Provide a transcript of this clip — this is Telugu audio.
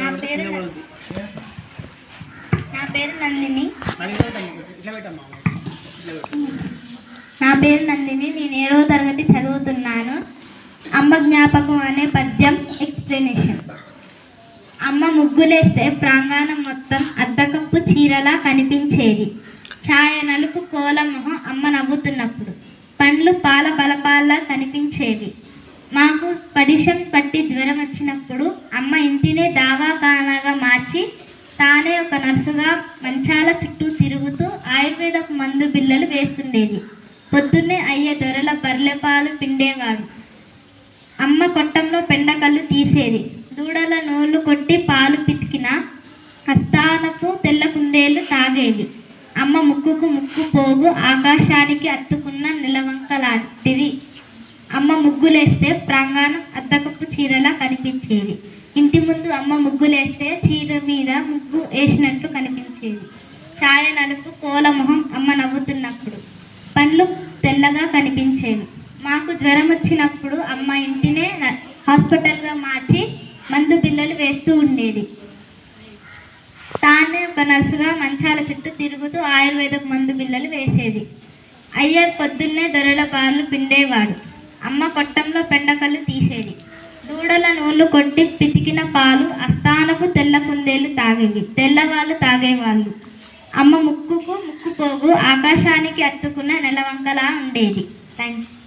నా పేరు నా పేరు నందిని. నా పేరు నందిని నేను ఏడవ తరగతి చదువుతున్నాను. అమ్మ జ్ఞాపకం అనే పద్యం ఎక్స్ప్లెనేషన్ అమ్మ ముగ్గులేస్తే ప్రాంగణం మొత్తం అద్దకప్పు చీరలా కనిపించేది. ఛాయ నలుపు కోల మొహం అమ్మ నవ్వుతున్నప్పుడు. పండ్లు పాల బలపాల్లా కనిపించేవి. మాకు పడిషం పట్టి జ్వరం వచ్చినప్పుడు తానే ఒక నర్సుగా మంచాల చుట్టూ తిరుగుతూ ఆయుర్వేదపు మందు బిళ్ళలు వేస్తుండేది. పొద్దున్నే అయ్యే దొరల బర్రెపాలు పిండేవాడు అమ్మ కొట్టంలో పెండకళ్ళు తీసేది. దూడల నోళ్ళు కొట్టి పాలు పితికిన హస్తానపు తెల్ల కుందేళ్ళు తాగేవి అమ్మ ముక్కుకు ముక్కు పోగు ఆకాశానికి అత్తుకున్న నిలవంక లాంటిది. అమ్మ ముగ్గులేస్తే ప్రాంగణం అద్దకపు చీరలా కనిపించేది. ఇంటి ముందు అమ్మ ముగ్గులేస్తే చీర మీద ముగ్గు వేసినట్టు కనిపించేది. ఛాయ నలుపు కోల మొహం అమ్మ నవ్వుతున్నప్పుడు. పండ్లు తెల్లగా కనిపించేవి. మాకు జ్వరం వచ్చినప్పుడు అమ్మ ఇంటినే హాస్పిటల్గా మార్చి మందు పిల్లలు వేస్తూ ఉండేది. తానే ఒక నర్సుగా మంచాల చుట్టూ తిరుగుతూ ఆయుర్వేదపు మందు బిల్లలు వేసేది. అయ్యర్ పొద్దున్నే దొరల బార్లు పిండేవాడు. అమ్మ కొట్టంలో పెండకలు తీసేది. దూడల నూళ్ళు కొట్టి పితికిన పాలు అస్థానపు తెల్ల కుందేలు తాగేవి. తెల్లవాళ్ళు తాగేవాళ్ళు. అమ్మ ముక్కుకు ముక్కుపోగు ఆకాశానికి అత్తుకున్న నెలవంకలా ఉండేది. Thank you